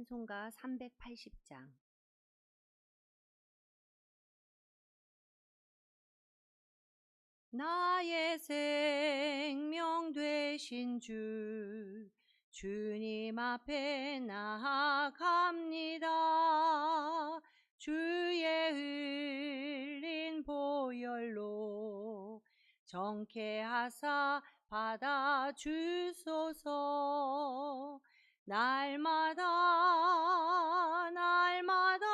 찬송가 380장 나의 생명 되신 주 주님 앞에 나아갑니다. 주의 흘린 보혈로 정케 하사 받아 주소서 날마다 날마다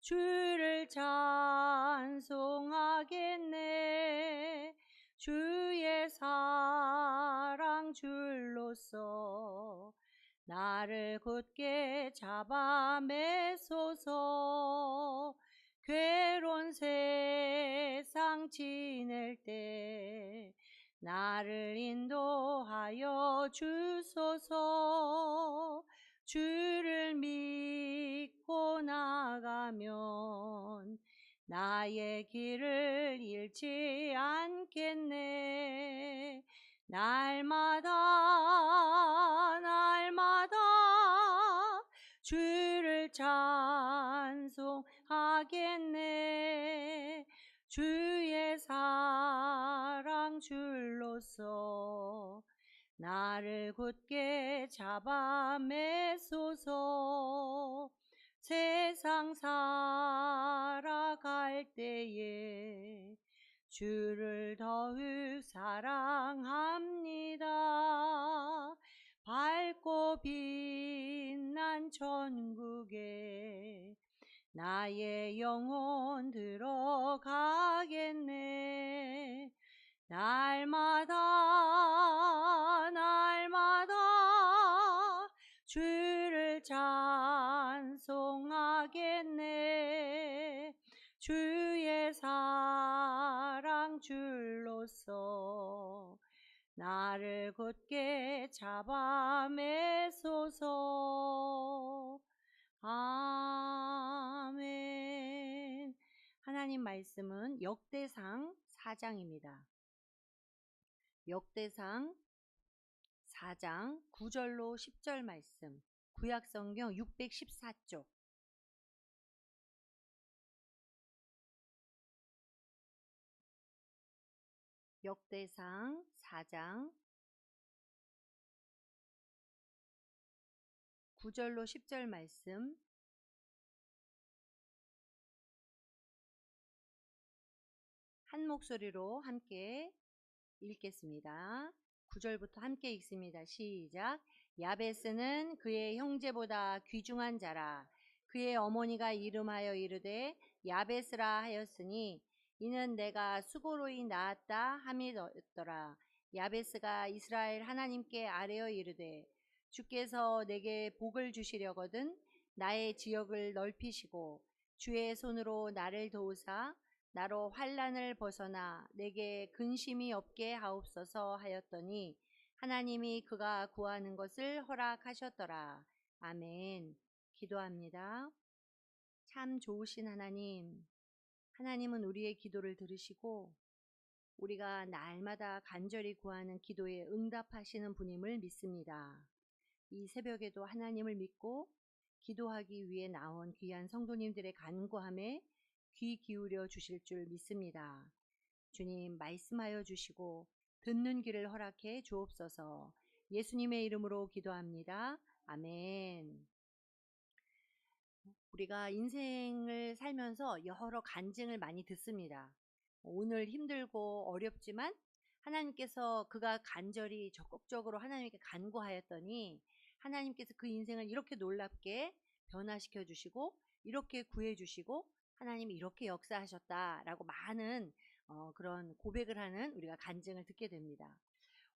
주를 찬송하겠네. 주의 사랑 줄로서 나를 굳게 잡아 매소서. 괴로운 세상 지낼 때 나를 인도하여 주소서. 주를 믿고 나가면 나의 길을 잃지 않겠네. 날마다 날마다 주를 찬송하겠네. 주의 사랑 줄로서 나를 굳게 잡아 매소서. 세상 살아갈 때에 주를 잡아 매소서. 아멘. 하나님 말씀은 역대상 4장입니다. 역대상 4장 9절로 10절 말씀. 구약성경 614쪽. 역대상 4장 9절로 10절 말씀 한 목소리로 함께 읽겠습니다. 9절부터 함께 읽습니다. 시작. 야베스는 그의 형제보다 귀중한 자라. 그의 어머니가 이름하여 이르되 야베스라 하였으니 이는 내가 수고로이 낳았다 함이었더라. 야베스가 이스라엘 하나님께 아뢰어 이르되 주께서 내게 복을 주시려거든 나의 지역을 넓히시고 주의 손으로 나를 도우사 나로 환란을 벗어나 내게 근심이 없게 하옵소서 하였더니 하나님이 그가 구하는 것을 허락하셨더라. 아멘. 기도합니다. 참 좋으신 하나님. 하나님은 우리의 기도를 들으시고 우리가 날마다 간절히 구하는 기도에 응답하시는 분임을 믿습니다. 이 새벽에도 하나님을 믿고 기도하기 위해 나온 귀한 성도님들의 간구함에 귀 기울여 주실 줄 믿습니다. 주님 말씀하여 주시고 듣는 귀를 허락해 주옵소서. 예수님의 이름으로 기도합니다. 아멘. 우리가 인생을 살면서 여러 간증을 많이 듣습니다. 오늘 힘들고 어렵지만 하나님께서 그가 간절히 적극적으로 하나님께 간구하였더니 하나님께서 그 인생을 이렇게 놀랍게 변화시켜 주시고 이렇게 구해 주시고 하나님이 이렇게 역사하셨다라고 많은 어, 그런 고백을 하는 우리가 간증을 듣게 됩니다.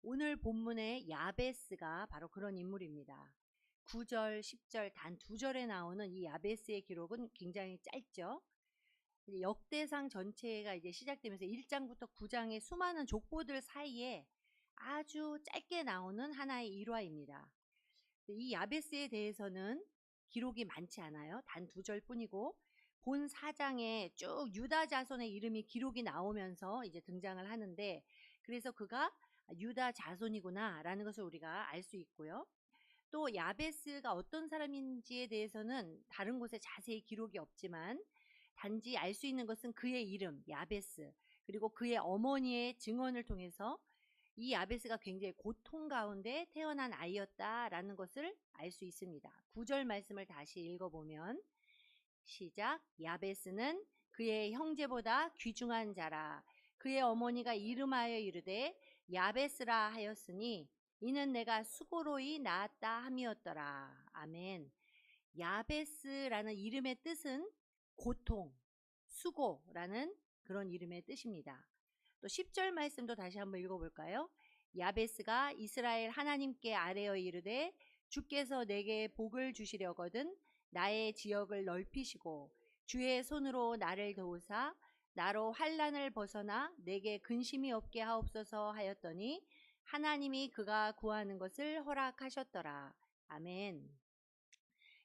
오늘 본문의 야베스가 바로 그런 인물입니다. 9절, 10절 단 두 절에 나오는 이 야베스의 기록은 굉장히 짧죠. 역대상 전체가 이제 시작되면서 1장부터 9장의 수많은 족보들 사이에 아주 짧게 나오는 하나의 일화입니다. 이 야베스에 대해서는 기록이 많지 않아요. 단 두 절 뿐이고 본 4장에 쭉 유다 자손의 이름이 기록이 나오면서 이제 등장을 하는데 그래서 그가 유다 자손이구나 라는 것을 우리가 알 수 있고요. 또 야베스가 어떤 사람인지에 대해서는 다른 곳에 자세히 기록이 없지만 단지 알 수 있는 것은 그의 이름 야베스 그리고 그의 어머니의 증언을 통해서 이 야베스가 굉장히 고통 가운데 태어난 아이였다라는 것을 알 수 있습니다. 구절 말씀을 다시 읽어보면 시작 야베스는 그의 형제보다 귀중한 자라 그의 어머니가 이름하여 이르되 야베스라 하였으니 이는 내가 수고로이 낳았다 함이었더라. 아멘. 야베스라는 이름의 뜻은 고통, 수고라는 그런 이름의 뜻입니다. 또 10절 말씀도 다시 한번 읽어볼까요? 야베스가 이스라엘 하나님께 아뢰어 이르되 주께서 내게 복을 주시려거든 나의 지역을 넓히시고 주의 손으로 나를 도우사 나로 환란을 벗어나 내게 근심이 없게 하옵소서 하였더니 하나님이 그가 구하는 것을 허락하셨더라. 아멘.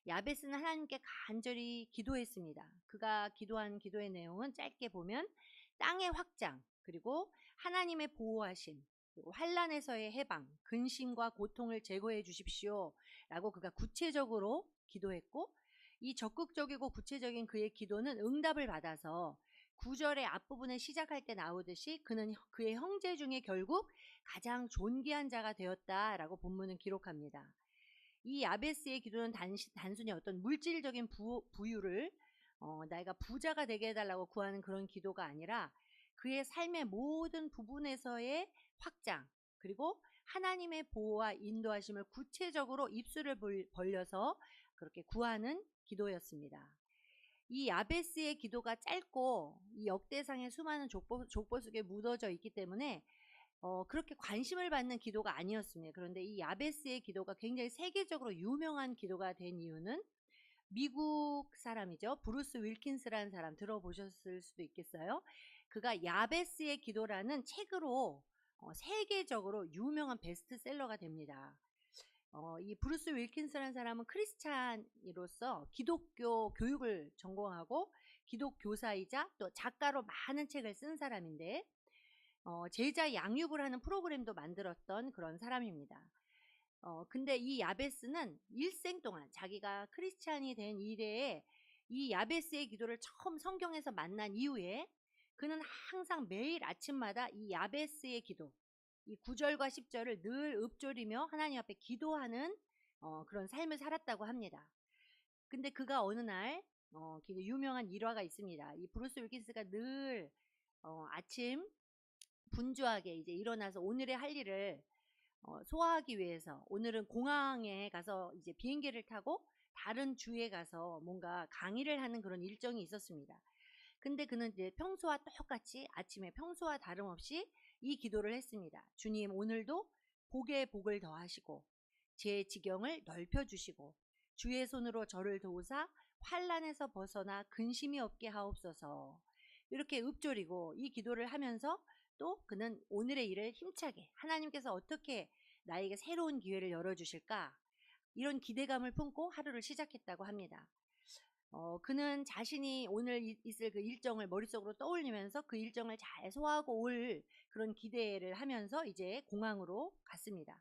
야베스는 하나님께 간절히 기도했습니다. 그가 기도한 기도의 내용은 짧게 보면 땅의 확장, 그리고 하나님의 보호하심, 그리고 환란에서의 해방, 근심과 고통을 제거해 주십시오. 라고 그가 구체적으로 기도했고 이 적극적이고 구체적인 그의 기도는 응답을 받아서 구절의 앞부분에 시작할 때 나오듯이 그는 그의 형제 중에 결국 가장 존귀한 자가 되었다라고 본문은 기록합니다. 이 야베스의 기도는 단순히 어떤 물질적인 부, 부유를 어, 내가 부자가 되게 해달라고 구하는 그런 기도가 아니라 그의 삶의 모든 부분에서의 확장 그리고 하나님의 보호와 인도하심을 구체적으로 입술을 벌려서 그렇게 구하는 기도였습니다. 이 야베스의 기도가 짧고 이 역대상의 수많은 족보, 족보 속에 묻어져 있기 때문에 어, 그렇게 관심을 받는 기도가 아니었습니다. 그런데 이 야베스의 기도가 굉장히 세계적으로 유명한 기도가 된 이유는 미국 사람이죠. 브루스 윌킨스라는 사람 들어보셨을 수도 있겠어요. 그가 야베스의 기도라는 책으로 어, 세계적으로 유명한 베스트셀러가 됩니다. 어, 이 브루스 윌킨스라는 사람은 크리스찬으로서 기독교 교육을 전공하고 기독교사이자 또 작가로 많은 책을 쓴 사람인데 어, 제자 양육을 하는 프로그램도 만들었던 그런 사람입니다. 어, 근데 이 야베스는 일생 동안 자기가 크리스찬이 된 이래에 이 야베스의 기도를 처음 성경에서 만난 이후에 그는 항상 매일 아침마다 이 야베스의 기도, 이 9절과 10절을 늘 읊조리며 하나님 앞에 기도하는 어, 그런 삶을 살았다고 합니다. 근데 그가 어느 날 어, 유명한 일화가 있습니다. 이 브루스 윌킨스가 늘 어, 아침 분주하게 이제 일어나서 오늘의 할 일을 어, 소화하기 위해서 오늘은 공항에 가서 이제 비행기를 타고 다른 주에 가서 뭔가 강의를 하는 그런 일정이 있었습니다. 근데 그는 이제 평소와 똑같이 아침에 평소와 다름없이 이 기도를 했습니다. 주님 오늘도 복에 복을 더하시고 제 지경을 넓혀 주시고 주의 손으로 저를 도우사 환란에서 벗어나 근심이 없게 하옵소서. 이렇게 읊조리고 이 기도를 하면서 또 그는 오늘의 일을 힘차게 하나님께서 어떻게 나에게 새로운 기회를 열어주실까 이런 기대감을 품고 하루를 시작했다고 합니다. 어, 그는 자신이 오늘 있을 그 일정을 머릿속으로 떠올리면서 그 일정을 잘 소화하고 올 그런 기대를 하면서 이제 공항으로 갔습니다.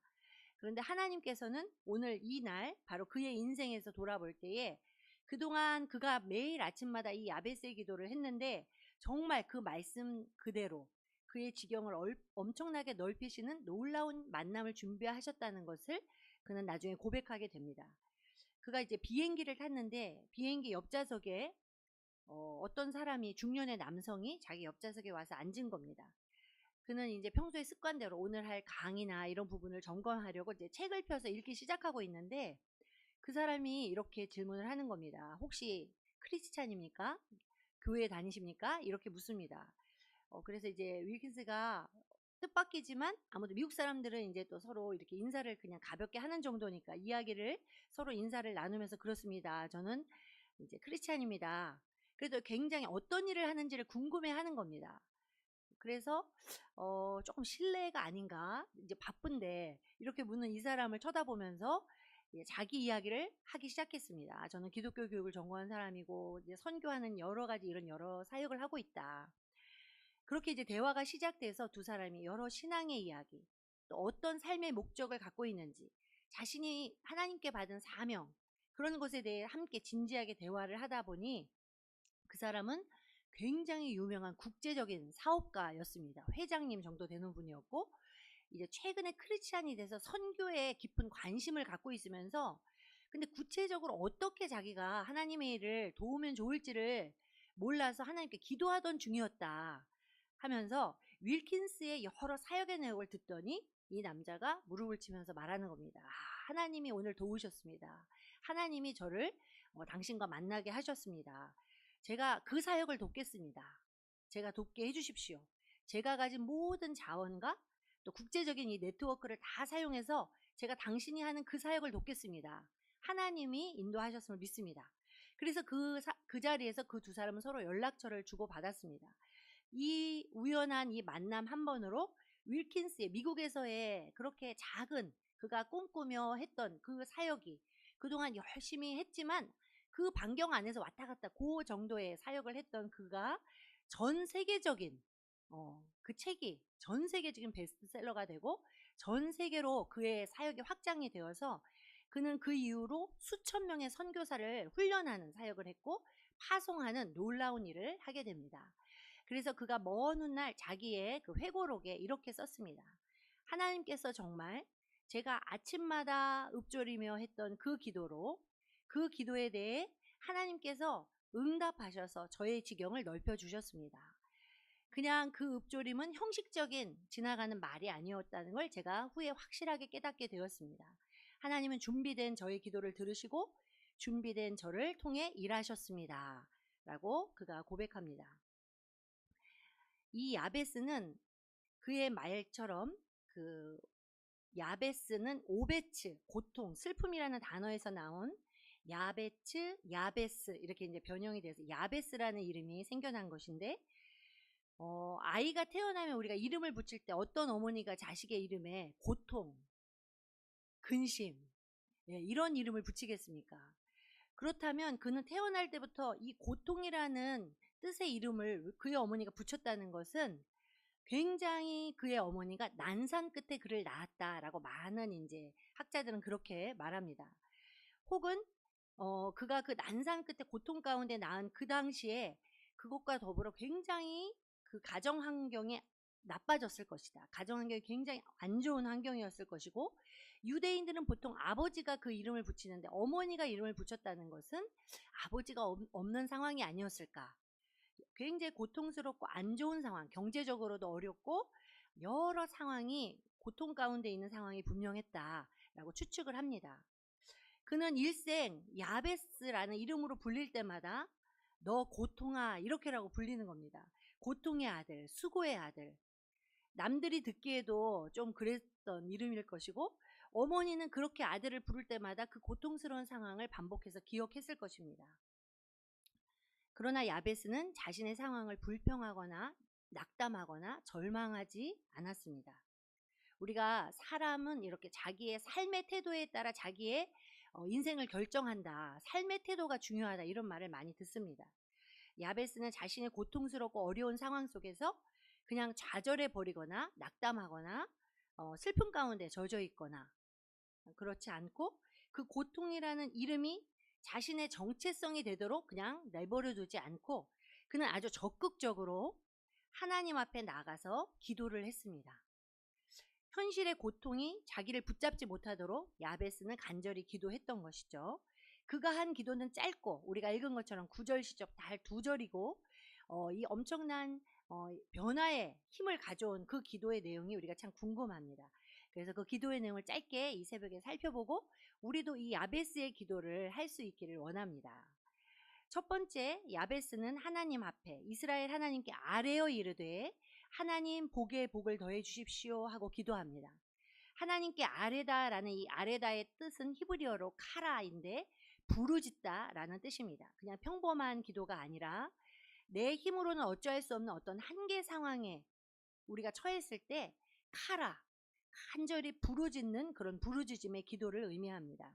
그런데 하나님께서는 오늘 이 날 바로 그의 인생에서 돌아볼 때에 그동안 그가 매일 아침마다 이 야베스의 기도를 했는데 정말 그 말씀 그대로 그의 지경을 얼- 엄청나게 넓히시는 놀라운 만남을 준비하셨다는 것을 그는 나중에 고백하게 됩니다. 그가 이제 비행기를 탔는데 비행기 옆좌석에 어, 어떤 사람이 중년의 남성이 자기 옆좌석에 와서 앉은 겁니다. 그는 이제 평소에 습관대로 오늘 할 강의나 이런 부분을 점검하려고 이제 책을 펴서 읽기 시작하고 있는데 그 사람이 이렇게 질문을 하는 겁니다. 혹시 크리스찬입니까? 교회 다니십니까? 이렇게 묻습니다. 어, 그래서 이제 윌킨스가 뜻밖이지만 아무도 미국 사람들은 이제 또 서로 이렇게 인사를 그냥 가볍게 하는 정도니까 이야기를 서로 인사를 나누면서 그렇습니다. 저는 이제 크리스찬입니다. 그래도 굉장히 어떤 일을 하는지를 궁금해 하는 겁니다. 그래서 어, 조금 실례가 아닌가 이제 바쁜데 이렇게 묻는 이 사람을 쳐다보면서 자기 이야기를 하기 시작했습니다. 저는 기독교 교육을 전공한 사람이고 선교하는 여러 가지 이런 여러 사역을 하고 있다. 그렇게 이제 대화가 시작돼서 두 사람이 여러 신앙의 이야기, 또 어떤 삶의 목적을 갖고 있는지, 자신이 하나님께 받은 사명, 그런 것에 대해 함께 진지하게 대화를 하다 보니 그 사람은 굉장히 유명한 국제적인 사업가였습니다. 회장님 정도 되는 분이었고, 이제 최근에 크리스찬이 돼서 선교에 깊은 관심을 갖고 있으면서, 근데 구체적으로 어떻게 자기가 하나님의 일을 도우면 좋을지를 몰라서 하나님께 기도하던 중이었다. 하면서 윌킨스의 여러 사역의 내용을 듣더니 이 남자가 무릎을 치면서 말하는 겁니다. 아, 하나님이 오늘 도우셨습니다. 하나님이 저를 어, 당신과 만나게 하셨습니다. 제가 그 사역을 돕겠습니다. 제가 돕게 해주십시오. 제가 가진 모든 자원과 또 국제적인 이 네트워크를 다 사용해서 제가 당신이 하는 그 사역을 돕겠습니다. 하나님이 인도하셨음을 믿습니다. 그래서 그, 사- 그 자리에서 그 두 사람은 서로 연락처를 주고받았습니다. 이 우연한 이 만남 한 번으로 윌킨스의 미국에서의 그렇게 작은 그가 꿈꾸며 했던 그 사역이 그동안 열심히 했지만 그 반경 안에서 왔다 갔다 그 정도의 사역을 했던 그가 전 세계적인 어, 그 책이 전 세계적인 베스트셀러가 되고 전 세계로 그의 사역이 확장이 되어서 그는 그 이후로 수천 명의 선교사를 훈련하는 사역을 했고 파송하는 놀라운 일을 하게 됩니다. 그래서 그가 먼 훗날 자기의 그 회고록에 이렇게 썼습니다. 하나님께서 정말 제가 아침마다 읊조리며 했던 그 기도로 그 기도에 대해 하나님께서 응답하셔서 저의 지경을 넓혀 주셨습니다. 그냥 그 읊조림은 형식적인 지나가는 말이 아니었다는 걸 제가 후에 확실하게 깨닫게 되었습니다. 하나님은 준비된 저의 기도를 들으시고 준비된 저를 통해 일하셨습니다. 라고 그가 고백합니다. 이 야베스는 그의 말처럼 그 야베스는 오베츠, 고통, 슬픔이라는 단어에서 나온 야베츠, 야베스 이렇게 이제 변형이 돼서 야베스라는 이름이 생겨난 것인데 어, 아이가 태어나면 우리가 이름을 붙일 때 어떤 어머니가 자식의 이름에 고통, 근심 예, 이런 이름을 붙이겠습니까? 그렇다면 그는 태어날 때부터 이 고통이라는 뜻의 이름을 그의 어머니가 붙였다는 것은 굉장히 그의 어머니가 난산 끝에 그를 낳았다라고 많은 이제 학자들은 그렇게 말합니다. 혹은 어, 그가 그 난산 끝에 고통 가운데 낳은 그 당시에 그것과 더불어 굉장히 그 가정 환경이 나빠졌을 것이다. 가정 환경이 굉장히 안 좋은 환경이었을 것이고 유대인들은 보통 아버지가 그 이름을 붙이는데 어머니가 이름을 붙였다는 것은 아버지가 없- 없는 상황이 아니었을까. 굉장히 고통스럽고 안 좋은 상황, 경제적으로도 어렵고 여러 상황이 고통 가운데 있는 상황이 분명했다라고 추측을 합니다. 그는 일생 야베스라는 이름으로 불릴 때마다 너 고통아 이렇게라고 불리는 겁니다. 고통의 아들, 수고의 아들. 남들이 듣기에도 좀 그랬던 이름일 것이고 어머니는 그렇게 아들을 부를 때마다 그 고통스러운 상황을 반복해서 기억했을 것입니다. 그러나 야베스는 자신의 상황을 불평하거나 낙담하거나 절망하지 않았습니다. 우리가 사람은 이렇게 자기의 삶의 태도에 따라 자기의 어, 인생을 결정한다. 삶의 태도가 중요하다. 이런 말을 많이 듣습니다. 야베스는 자신의 고통스럽고 어려운 상황 속에서 그냥 좌절해 버리거나 낙담하거나 어, 슬픔 가운데 젖어 있거나 그렇지 않고 그 고통이라는 이름이 자신의 정체성이 되도록 그냥 내버려 두지 않고 그는 아주 적극적으로 하나님 앞에 나가서 기도를 했습니다. 현실의 고통이 자기를 붙잡지 못하도록 야베스는 간절히 기도했던 것이죠. 그가 한 기도는 짧고 우리가 읽은 것처럼 구절 시적 달두 절이고 어, 이 엄청난 어, 변화의 힘을 가져온 그 기도의 내용이 우리가 참 궁금합니다. 그래서 그 기도의 내용을 짧게 이 새벽에 살펴보고 우리도 이 야베스의 기도를 할 수 있기를 원합니다. 첫 번째 야베스는 하나님 앞에 이스라엘 하나님께 아뢰어 이르되 하나님 복에 복을 더해 주십시오 하고 기도합니다. 하나님께 아뢰다라는 이 아뢰다의 뜻은 히브리어로 카라인데 부르짖다라는 뜻입니다. 그냥 평범한 기도가 아니라 내 힘으로는 어찌할 수 없는 어떤 한계 상황에 우리가 처했을 때 카라 간절히 부르짖는 그런 부르짖음의 기도를 의미합니다.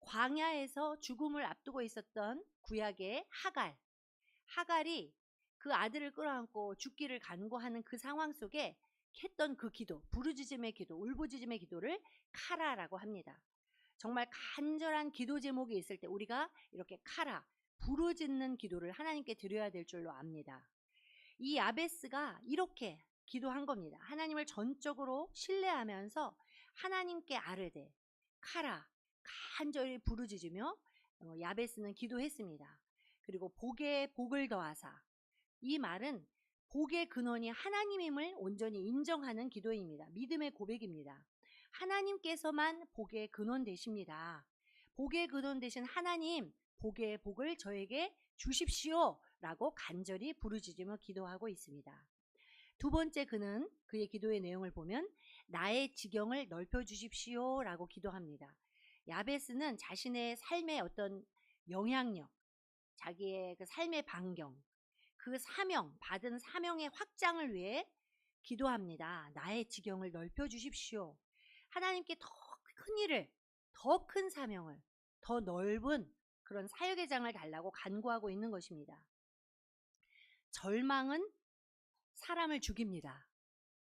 광야에서 죽음을 앞두고 있었던 구약의 하갈. 하갈이 그 아들을 끌어안고 죽기를 간구하는 그 상황 속에 했던 그 기도, 부르짖음의 기도, 울부짖음의 기도를 카라라고 합니다. 정말 간절한 기도 제목이 있을 때 우리가 이렇게 카라, 부르짖는 기도를 하나님께 드려야 될 줄로 압니다. 이 아베스가 이렇게 기도한 겁니다. 하나님을 전적으로 신뢰하면서 하나님께 아르되 카라 간절히 부르짖으며 어, 야베스는 기도했습니다. 그리고 복에 복을 더하사 이 말은 복의 근원이 하나님임을 온전히 인정하는 기도입니다. 믿음의 고백입니다. 하나님께서만 복의 근원 되십니다. 복의 근원 되신 하나님, 복의 복을 저에게 주십시오. 라고 간절히 부르짖으며 기도하고 있습니다. 두 번째 그는 그의 기도의 내용을 보면 나의 지경을 넓혀 주십시오. 라고 기도합니다. 야베스는 자신의 삶의 어떤 영향력, 자기의 그 삶의 반경, 그 사명, 받은 사명의 확장을 위해 기도합니다. 나의 지경을 넓혀 주십시오. 하나님께 더 큰 일을, 더 큰 사명을, 더 넓은 그런 사역의 장을 달라고 간구하고 있는 것입니다. 절망은 사람을 죽입니다.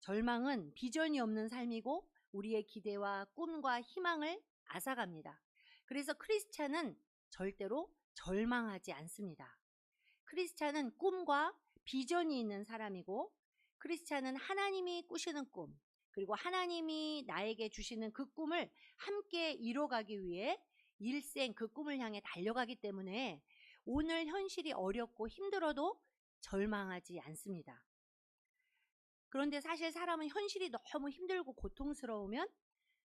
절망은 비전이 없는 삶이고 우리의 기대와 꿈과 희망을 앗아갑니다. 그래서 크리스찬은 절대로 절망하지 않습니다. 크리스찬은 꿈과 비전이 있는 사람이고 크리스찬은 하나님이 꾸시는 꿈 그리고 하나님이 나에게 주시는 그 꿈을 함께 이뤄가기 위해 일생 그 꿈을 향해 달려가기 때문에 오늘 현실이 어렵고 힘들어도 절망하지 않습니다. 그런데 사실 사람은 현실이 너무 힘들고 고통스러우면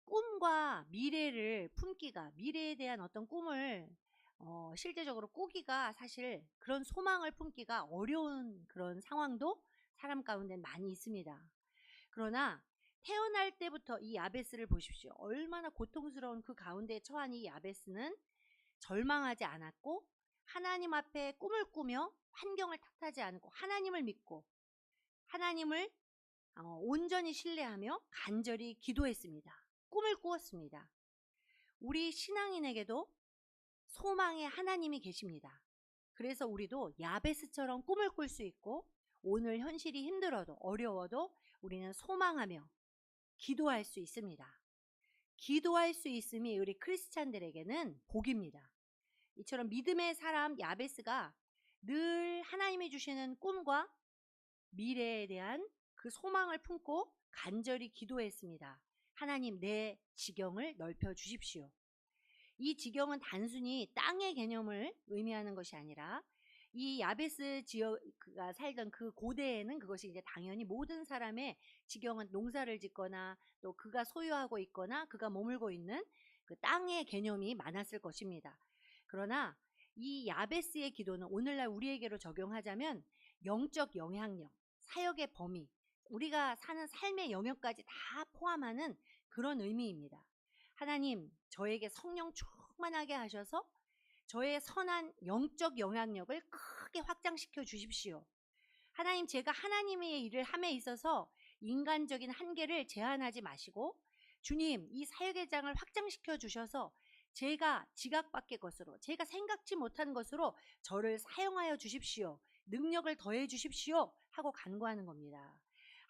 꿈과 미래를 품기가 미래에 대한 어떤 꿈을 어, 실제적으로 꾸기가 사실 그런 소망을 품기가 어려운 그런 상황도 사람 가운데 많이 있습니다. 그러나 태어날 때부터 이 야베스를 보십시오. 얼마나 고통스러운 그 가운데 처한 이 야베스는 절망하지 않았고 하나님 앞에 꿈을 꾸며 환경을 탓하지 않고 하나님을 믿고 하나님을 어, 온전히 신뢰하며 간절히 기도했습니다. 꿈을 꾸었습니다. 우리 신앙인에게도 소망의 하나님이 계십니다. 그래서 우리도 야베스처럼 꿈을 꿀 수 있고 오늘 현실이 힘들어도 어려워도 우리는 소망하며 기도할 수 있습니다. 기도할 수 있음이 우리 크리스찬들에게는 복입니다. 이처럼 믿음의 사람 야베스가 늘 하나님이 주시는 꿈과 미래에 대한 그 소망을 품고 간절히 기도했습니다. 하나님 내 지경을 넓혀 주십시오. 이 지경은 단순히 땅의 개념을 의미하는 것이 아니라 이 야베스 지역가 살던 그 고대에는 그것이 이제 당연히 모든 사람의 지경은 농사를 짓거나 또 그가 소유하고 있거나 그가 머물고 있는 그 땅의 개념이 많았을 것입니다. 그러나 이 야베스의 기도는 오늘날 우리에게로 적용하자면 영적 영향력, 사역의 범위, 우리가 사는 삶의 영역까지 다 포함하는 그런 의미입니다. 하나님, 저에게 성령 충만하게 하셔서 저의 선한 영적 영향력을 크게 확장시켜 주십시오. 하나님, 제가 하나님의 일을 함에 있어서 인간적인 한계를 제한하지 마시고, 주님, 이 사역의 장을 확장시켜 주셔서 제가 지각 밖의 것으로, 제가 생각지 못한 것으로 저를 사용하여 주십시오. 능력을 더해 주십시오. 하고 간구하는 겁니다.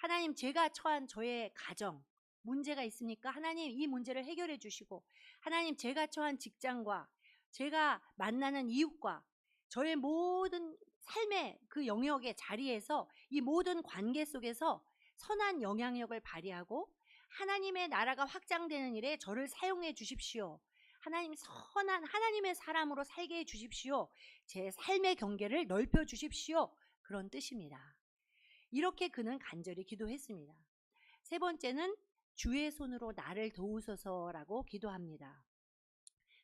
하나님, 제가 처한 저의 가정, 문제가 있습니까? 하나님, 이 문제를 해결해 주시고, 하나님, 제가 처한 직장과 제가 만나는 이웃과 저의 모든 삶의 그 영역의 자리에서 이 모든 관계 속에서 선한 영향력을 발휘하고 하나님의 나라가 확장되는 일에 저를 사용해 주십시오. 하나님 선한 하나님의 사람으로 살게 해 주십시오. 제 삶의 경계를 넓혀 주십시오. 그런 뜻입니다. 이렇게 그는 간절히 기도했습니다. 세 번째는 주의 손으로 나를 도우소서라고 기도합니다.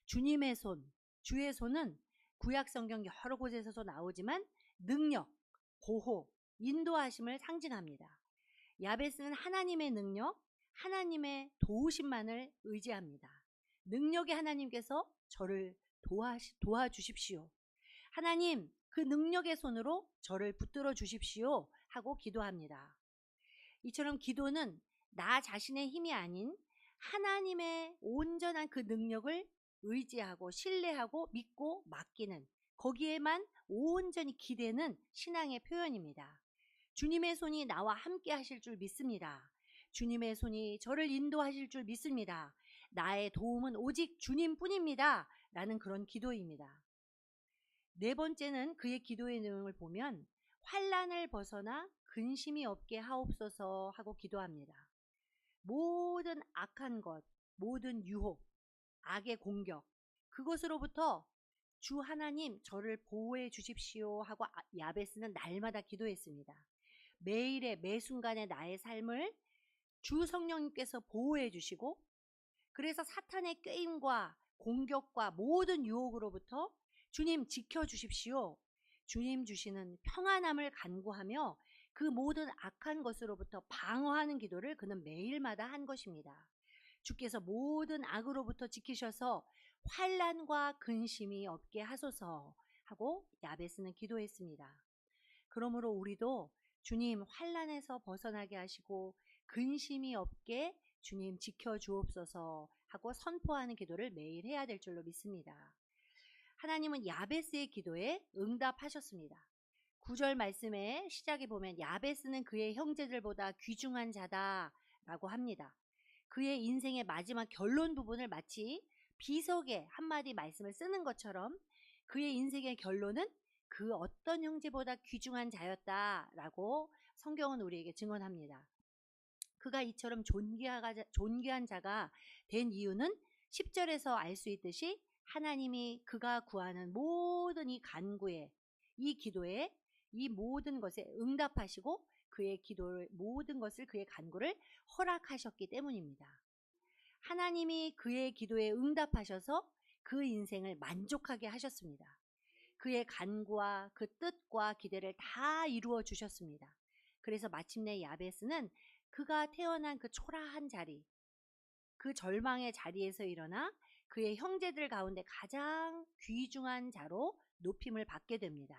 주님의 손, 주의 손은 구약 성경 여러 곳에서도 나오지만 능력, 보호, 인도하심을 상징합니다. 야베스는 하나님의 능력, 하나님의 도우심만을 의지합니다. 능력의 하나님께서 저를 도와, 도와주십시오. 하나님, 그 능력의 손으로 저를 붙들어 주십시오. 하고 기도합니다. 이처럼 기도는 나 자신의 힘이 아닌 하나님의 온전한 그 능력을 의지하고 신뢰하고 믿고 맡기는 거기에만 온전히 기대는 신앙의 표현입니다. 주님의 손이 나와 함께 하실 줄 믿습니다. 주님의 손이 저를 인도하실 줄 믿습니다. 나의 도움은 오직 주님 뿐입니다. 라는 그런 기도입니다. 네 번째는 그의 기도의 내용을 보면 환란을 벗어나 근심이 없게 하옵소서 하고 기도합니다. 모든 악한 것, 모든 유혹, 악의 공격, 그것으로부터 주 하나님 저를 보호해 주십시오 하고 아, 야베스는 날마다 기도했습니다. 매일의 매 순간의 나의 삶을 주 성령님께서 보호해 주시고 그래서 사탄의 꾀임과 공격과 모든 유혹으로부터 주님 지켜 주십시오. 주님 주시는 평안함을 간구하며 그 모든 악한 것으로부터 방어하는 기도를 그는 매일마다 한 것입니다. 주께서 모든 악으로부터 지키셔서 환란과 근심이 없게 하소서 하고 야베스는 기도했습니다. 그러므로 우리도 주님 환란에서 벗어나게 하시고 근심이 없게 주님 지켜 주옵소서 하고 선포하는 기도를 매일 해야 될 줄로 믿습니다. 하나님은 야베스의 기도에 응답하셨습니다. 9절 말씀의 시작에 보면 야베스는 그의 형제들보다 귀중한 자다라고 합니다. 그의 인생의 마지막 결론 부분을 마치 비석에 한마디 말씀을 쓰는 것처럼 그의 인생의 결론은 그 어떤 형제보다 귀중한 자였다라고 성경은 우리에게 증언합니다. 그가 이처럼 존귀한 자가 된 이유는 10절에서 알 수 있듯이 하나님이 그가 구하는 모든 이 간구에 이 기도에 이 모든 것에 응답하시고 그의 기도를 모든 것을 그의 간구를 허락하셨기 때문입니다. 하나님이 그의 기도에 응답하셔서 그 인생을 만족하게 하셨습니다. 그의 간구와 그 뜻과 기대를 다 이루어 주셨습니다. 그래서 마침내 야베스는 그가 태어난 그 초라한 자리, 그 절망의 자리에서 일어나 그의 형제들 가운데 가장 귀중한 자로 높임을 받게 됩니다.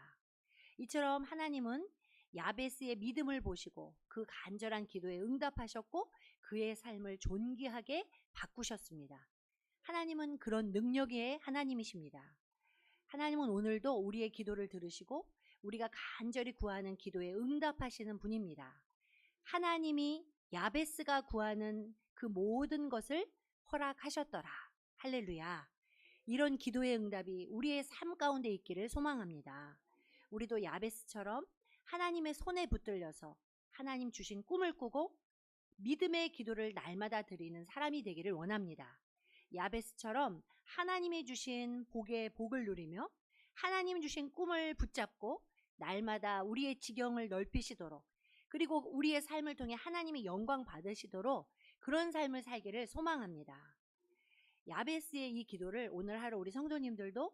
이처럼 하나님은 야베스의 믿음을 보시고 그 간절한 기도에 응답하셨고 그의 삶을 존귀하게 바꾸셨습니다. 하나님은 그런 능력의 하나님이십니다. 하나님은 오늘도 우리의 기도를 들으시고 우리가 간절히 구하는 기도에 응답하시는 분입니다. 하나님이 야베스가 구하는 그 모든 것을 허락하셨더라. 할렐루야. 이런 기도의 응답이 우리의 삶 가운데 있기를 소망합니다. 우리도 야베스처럼 하나님의 손에 붙들려서 하나님 주신 꿈을 꾸고 믿음의 기도를 날마다 드리는 사람이 되기를 원합니다. 야베스처럼 하나님이 주신 복의 복을 누리며 하나님 주신 꿈을 붙잡고 날마다 우리의 지경을 넓히시도록 그리고 우리의 삶을 통해 하나님이 영광 받으시도록 그런 삶을 살기를 소망합니다. 야베스의 이 기도를 오늘 하루 우리 성도님들도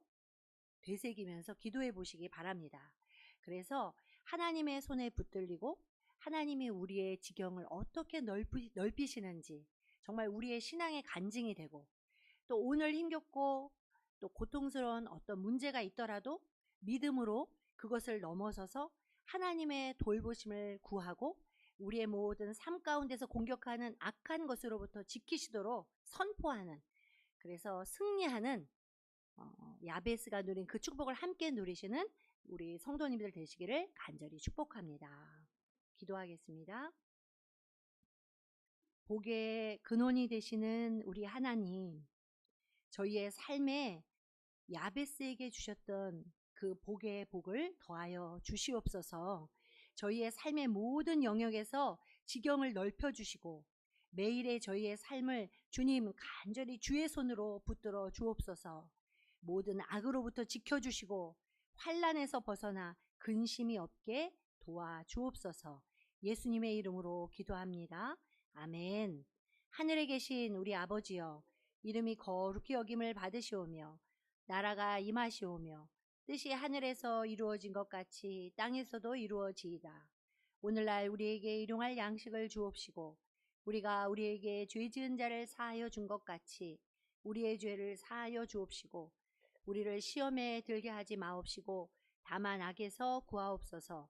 되새기면서 기도해 보시기 바랍니다. 그래서 하나님의 손에 붙들리고 하나님이 우리의 지경을 어떻게 넓히, 넓히시는지 정말 우리의 신앙의 간증이 되고 또 오늘 힘겹고 또 고통스러운 어떤 문제가 있더라도 믿음으로 그것을 넘어서서 하나님의 돌보심을 구하고 우리의 모든 삶 가운데서 공격하는 악한 것으로부터 지키시도록 선포하는 그래서 승리하는 어, 야베스가 누린 그 축복을 함께 누리시는 우리 성도님들 되시기를 간절히 축복합니다. 기도하겠습니다. 복의 근원이 되시는 우리 하나님, 저희의 삶에 야베스에게 주셨던 그 복의 복을 더하여 주시옵소서. 저희의 삶의 모든 영역에서 지경을 넓혀 주시고 매일의 저희의 삶을 주님 간절히 주의 손으로 붙들어 주옵소서. 모든 악으로부터 지켜 주시고 환란에서 벗어나 근심이 없게 도와 주옵소서. 예수님의 이름으로 기도합니다. 아멘. 하늘에 계신 우리 아버지여 이름이 거룩히 여김을 받으시오며 나라가 임하시오며 뜻이 하늘에서 이루어진 것 같이 땅에서도 이루어지이다. 오늘날 우리에게 일용할 양식을 주옵시고 우리가 우리에게 죄 지은 자를 사하여 준 것 같이 우리의 죄를 사하여 주옵시고 우리를 시험에 들게 하지 마옵시고 다만 악에서 구하옵소서.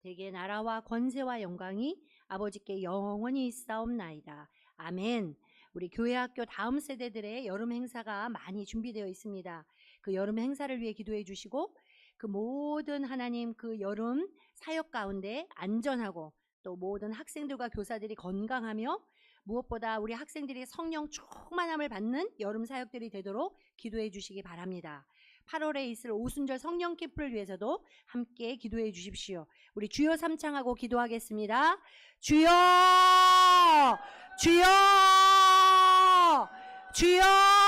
대개 나라와 권세와 영광이 아버지께 영원히 있사옵나이다. 아멘. 우리 교회 학교 다음 세대들의 여름 행사가 많이 준비되어 있습니다. 그 여름 행사를 위해 기도해 주시고 그 모든 하나님 그 여름 사역 가운데 안전하고 또 모든 학생들과 교사들이 건강하며 무엇보다 우리 학생들이 성령 충만함을 받는 여름 사역들이 되도록 기도해 주시기 바랍니다. 8월에 있을 오순절 성령 캠프를 위해서도 함께 기도해 주십시오. 우리 주여 삼창하고 기도하겠습니다. 주여! 주여! 주여!